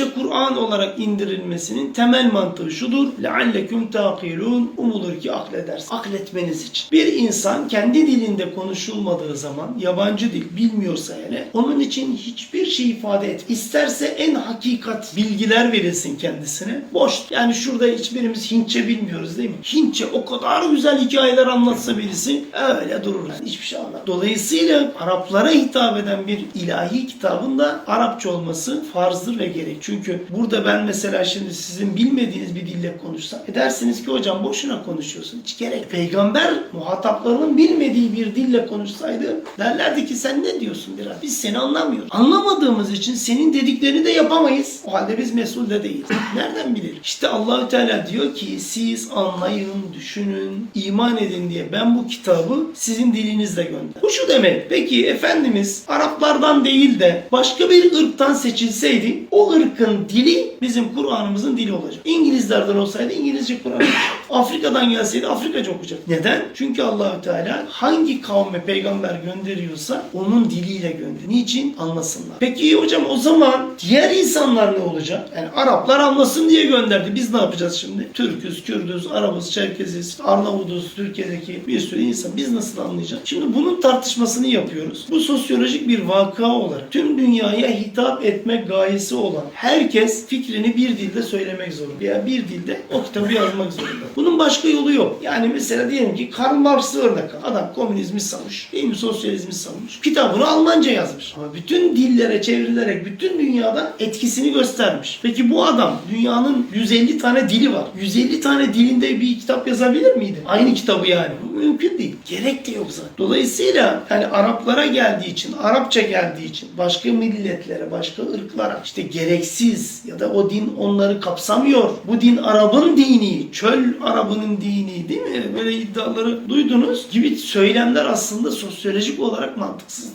Arapça Kur'an olarak indirilmesinin temel mantığı şudur. لَعَلَّكُمْ تَعْقِلُونَ Umulur ki akledersin. Akletmeniz için. Bir insan kendi dilinde konuşulmadığı zaman yabancı dil bilmiyorsa hele onun için hiçbir şey ifade et. İsterse en hakikat bilgiler verilsin kendisine. Boş. Yani şurada hiçbirimiz Hintçe bilmiyoruz değil mi? Hintçe o kadar güzel hikayeler anlatsa birisi öyle durur. Yani hiçbir şey anlat. Dolayısıyla Araplara hitap eden bir ilahi kitabın da Arapça olması farzdır ve gerek. Çünkü burada ben mesela şimdi sizin bilmediğiniz bir dille konuşsam e dersiniz ki hocam boşuna konuşuyorsun. Hiç gerek. Peygamber muhataplarının bilmediği bir dille konuşsaydı derlerdi ki sen ne diyorsun biraz? Biz seni anlamıyoruz. Anlamadığımız için senin dediklerini de yapamayız. O halde biz mesul de değiliz. Nereden bilir? İşte Allahü Teala diyor ki siz anlayın, düşünün, iman edin diye ben bu kitabı sizin dilinizle gönder. Bu şu demek. Peki Efendimiz Araplardan değil de başka bir ırktan seçilseydi o ırkın dili bizim Kur'an'ımızın dili olacak. İngilizlerden olsaydı İngilizce Kur'an. Afrika'dan gelseydi Afrikaca okuyacak. Neden? Çünkü Allahü Teala hangi kavme peygamber gönderiyorsa onun diliyle gönderiyor. Niçin? Anlasınlar. Peki hocam o zaman diğer insanlar ne olacak? Yani Araplar anlasın diye gönderdi. Biz ne yapacağız şimdi? Türküz, Kürdüz, Arabız, Çerkeziz, Arnavuduz, Türkiye'deki bir sürü insan. Biz nasıl anlayacağız? Şimdi bunun tartışmasını yapıyoruz. Bu sosyolojik bir vaka olarak tüm dünyaya hitap etmek gayesi olan herkes fikrini bir dilde söylemek zorunda. Veya bir dilde o kitabı yazmak zorunda. Bunun başka yolu yok. Yani mesela diyelim ki Karl Marx'ı örnek al. Adam komünizmi savunmuş. Değil mi? Sosyalizmi savunmuş. Kitabını Almanca yazmış. Ama bütün dillere çevrilerek bütün dünyada etkisini göstermiş. Peki bu adam dünyanın 150 tane dili var. 150 tane dilinde bir kitap yazabilir miydi? Aynı kitabı yani. Bu mümkün değil. Gerek de yok zaten. Dolayısıyla yani Araplara geldiği için, Arapça geldiği için başka milletlere, başka ırklara işte gereksiz ya da o din onları kapsamıyor. Bu din Arap'ın dini, çöl Arabının dini değil mi? Böyle iddiaları duydunuz gibi söylemler aslında sosyolojik olarak mantıksız.